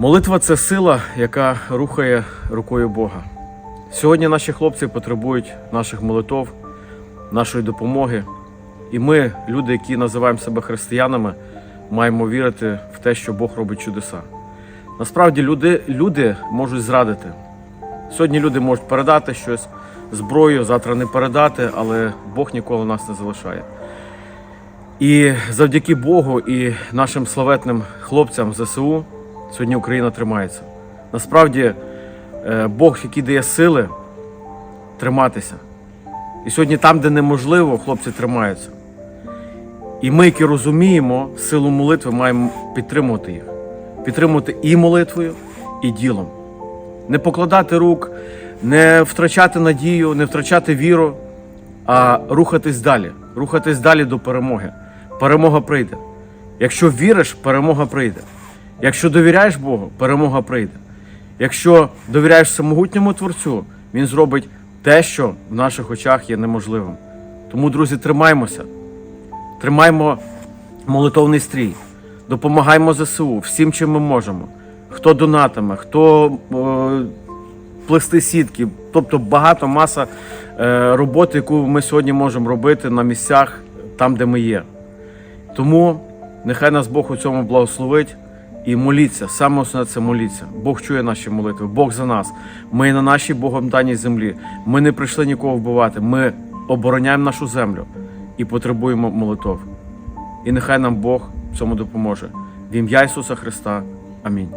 Молитва це сила, яка рухає рукою Бога. Сьогодні наші хлопці потребують наших молитов, нашої допомоги. І ми, люди, які називаємо себе християнами, маємо вірити в те, що Бог робить чудеса. Насправді люди, люди можуть зрадити. Сьогодні люди можуть передати щось, зброю, завтра не передати, але Бог ніколи нас не залишає. І завдяки Богу і нашим славетним хлопцям ЗСУ сьогодні Україна тримається. Насправді, е, Бог, який дає сили триматися. І сьогодні там, де неможливо, хлопці тримаються. І ми, які розуміємо силу молитви, маємо підтримувати їх. Підтримувати і молитвою, і ділом. Не покладати рук, не втрачати надію, не втрачати віру, а рухатись далі. Рухатись далі до перемоги. Перемога прийде. Якщо віриш, перемога прийде. Якщо довіряєш Богу, перемога прийде. Якщо довіряєш всемогутньому Творцю, Він зробить те, що в наших очах є неможливим. Тому, друзі, тримаймося. Тримаймо молитовний стрій, допомагаємо ЗСУ всім, чим ми можемо. Хто донатиме, хто е, плести сітки, тобто багато маса е, роботи, яку ми сьогодні можемо робити на місцях, там, де ми є. Тому нехай нас Бог у цьому благословить і моліться. Саме основне це моліться. Бог чує наші молитви, Бог за нас. Ми на нашій Богом даній землі. Ми не прийшли нікого вбивати. Ми обороняємо нашу землю і потребуємо молитов. І нехай нам Бог в цьому допоможе. В ім'я Ісуса Христа. Амінь.